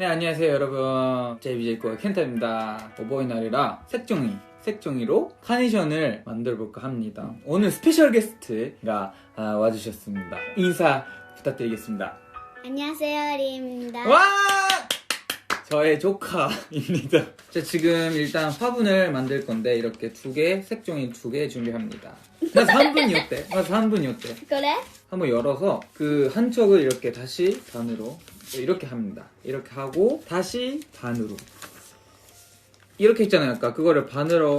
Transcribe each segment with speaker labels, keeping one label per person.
Speaker 1: 네 안녕하세요 여러분 JBJ코의 켄타입니다 어버이날이라 색종이 색종이로 카네이션을 만들어 볼까 합니다 오늘 스페셜 게스트가 아, 와주셨습니다 인사 부탁드리겠습니다
Speaker 2: 안녕하세요, 리입니다.
Speaker 1: 와 저의 조카입니다 자 지금 일단 화분을 만들 건데 이렇게 두 개 색종이 두 개 준비합니다 나서 한 분이 어때? 나서 한 분이 어때?
Speaker 2: 그래?
Speaker 1: 한번 열어서 그한 척을 이렇게 다시 반으로 이렇게 합니다. 이렇게 하고 다시 반으로 이렇게 했잖아요. 아까 그거를 반으로.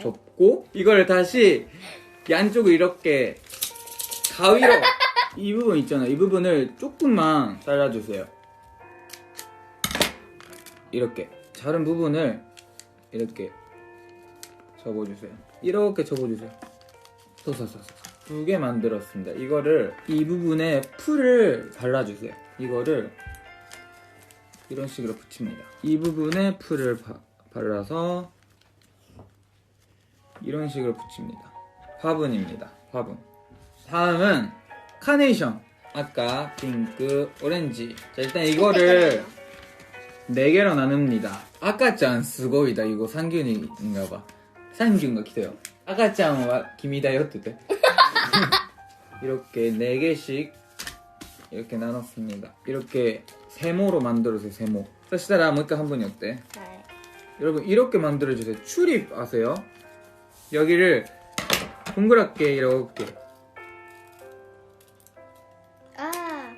Speaker 1: 접고 이걸 다시 양쪽을 이렇게 가위로 이 부분 있잖아요. 이 부분을 조금만 잘라주세요. 이렇게 자른 부분을 이렇게 접어주세요. 이렇게 접어주세요. 서서서서 두 개 만들었습니다. 이거를 이 부분에 풀을 발라주세요. 이거를 이런 식으로 붙입니다. 이 부분에 풀을 바- 발라서 이런 식으로 붙입니다. 화분입니다. 화분. 다음은 카네이션. 아까 핑크, 오렌지. 자, 일단 이거를 네 개로 나눕니다. 아까짱 스고이다. 이거 상균인가 봐. 상균가 기대요. 아까짱 김이다요 때 이렇게 네 개씩 이렇게 나눴습니다. 이렇게 세모로 만들어주세요. 세모. 자, 시다라 뭐니까 한 분이 어때?
Speaker 2: 네.
Speaker 1: 여러분 이렇게 만들어주세요. 출입 아세요? 여기를 동그랗게 이렇게
Speaker 2: 아,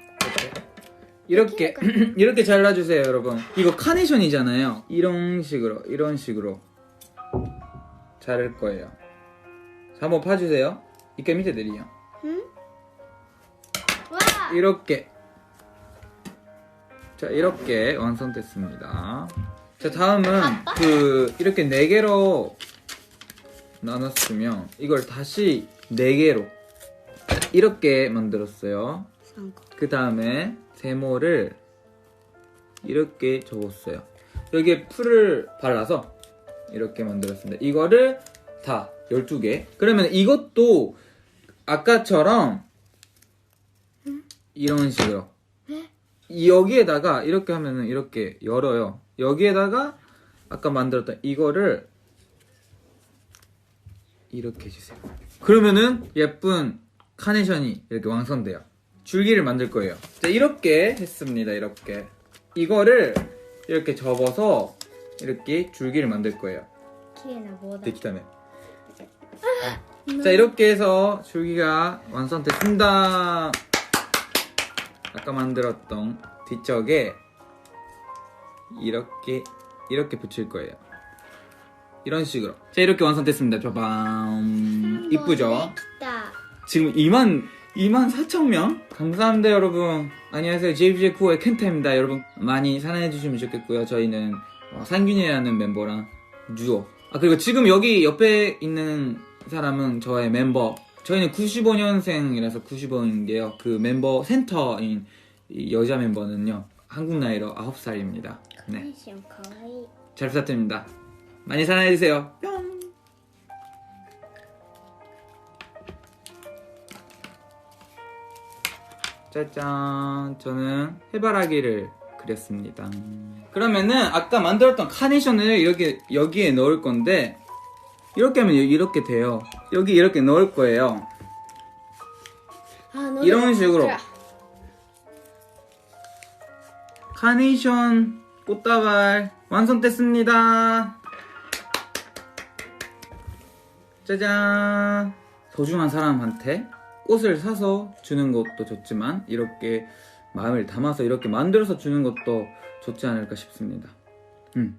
Speaker 1: 이렇게 이렇게 잘라주세요, 여러분. 이거 카네이션이잖아요. 이런 식으로 이런 식으로 자를 거예요. 자, 한번 봐주세요. 이렇게 밑에 내리요. 이렇게 자 이렇게 완성됐습니다. 자 다음은 그 이렇게 네 개로 나눴으면 이걸 다시 네 개로 이렇게 만들었어요. 그 다음에 세모를 이렇게 접었어요. 여기에 풀을 발라서 이렇게 만들었습니다. 이거를 다 12개. 그러면 이것도 아까처럼 이런 식으로. 네? 여기에다가 이렇게 하면은 이렇게 열어요. 여기에다가 아까 만들었던 이거를 이렇게 해주세요. 그러면은 예쁜 카네이션이 이렇게 완성돼요. 줄기를 만들 거예요. 자 이렇게 했습니다. 이렇게. 이거를 이렇게 접어서 이렇게 줄기를 만들 거예요. 데키다네 뭐 아, 자 이렇게 해서 줄기가 완성됐습니다. 아까 만들었던 뒤쪽에 이렇게 이렇게 붙일 거예요. 이런 식으로. 자 이렇게 완성됐습니다. 짜밤. 이쁘죠? 지금 2만 2만 4천 명? 감사합니다 여러분. 안녕하세요. JBJ 쿠어의 켄타입니다 여러분. 많이 사랑해 주시면 좋겠고요. 저희는 어, 상균이라는 멤버랑 듀오. 아 그리고 지금 여기 옆에 있는 사람은 저의 멤버. 저희는 95년생이라서 95인데요. 그 멤버 센터인 여자 멤버는요. 한국 나이로 9살입니다. 네. 잘 부탁드립니다. 많이 사랑해주세요. 뿅! 짜잔. 저는 해바라기를 그렸습니다. 그러면은 아까 만들었던 카네이션을 여기, 여기에 넣을 건데 이렇게 하면 이렇게 돼요. 여기 이렇게 넣을 거예요.
Speaker 2: 아,
Speaker 1: 이런 식으로. 카네이션 꽃다발 완성됐습니다. 짜잔. 소중한 사람한테 꽃을 사서 주는 것도 좋지만 이렇게 마음을 담아서 이렇게 만들어서 주는 것도 좋지 않을까 싶습니다. 음.